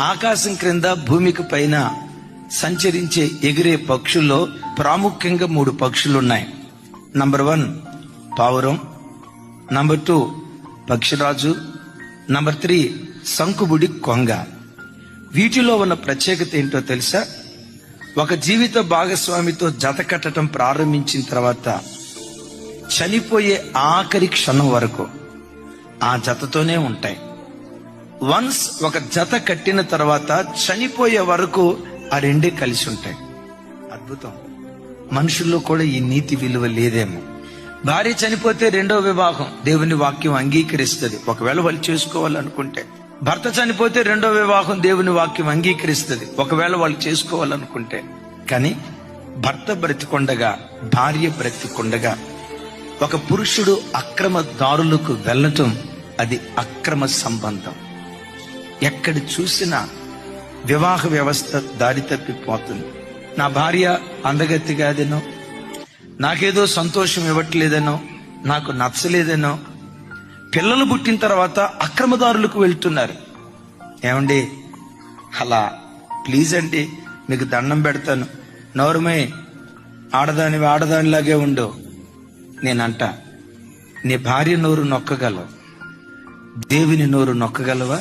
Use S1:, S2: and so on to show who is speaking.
S1: ఆకాశం క్రింద భూమికి పైన సంచరించే ఎగిరే పక్షుల్లో ప్రాముఖ్యంగా మూడు పక్షులు ఉన్నాయి నంబర్ వన్ పావురం. నంబర్ టూ పక్షిరాజు. నంబర్ త్రీ శంకుబుడి కొంగ. వీటిలో ఉన్న ప్రత్యేకత ఏంటో తెలుసా? ఒక జీవిత భాగస్వామితో జత కట్టడం ప్రారంభించిన తర్వాత చనిపోయే ఆఖరి క్షణం వరకు ఆ జతతోనే ఉంటాయి. వన్స్ ఒక జత కట్టిన తర్వాత చనిపోయే వరకు ఆ రెండే కలిసి ఉంటాయి. అద్భుతం. మనుషుల్లో కూడా ఈ నీతి విలువ లేదేమో. భార్య చనిపోతే రెండో వివాహం. దేవుని వాక్యం అంగీకరిస్తుంది. ఒకవేళ వాళ్ళు చేసుకోవాలనుకుంటే. భర్త చనిపోతే రెండో వివాహం దేవుని వాక్యం అంగీకరిస్తుంది. ఒకవేళ వాళ్ళు చేసుకోవాలనుకుంటే. కానీ భర్త బ్రతికొండగా భార్య బ్రతికొండగా ఒక పురుషుడు అక్రమ దారులకు వెళ్ళటం అది అక్రమ సంబంధం. ఎక్కడ చూసినా వివాహ వ్యవస్థ దారి తప్పిపోతుంది. నా భార్య అందగత్తి కాదేనో నాకేదో సంతోషం ఇవ్వట్లేదనో నాకు నచ్చలేదనో పిల్లలు పుట్టిన తర్వాత అక్రమదారులకు వెళ్తున్నారు. ఏమండి? అలా ప్లీజ్ అండి మీకు దండం పెడతాను. నోరమే ఆడదాని ఆడదానిలాగే ఉండు. నేనంట నీ భార్య నోరు నొక్కగలవు. దేవుని నోరు నొక్కగలవా?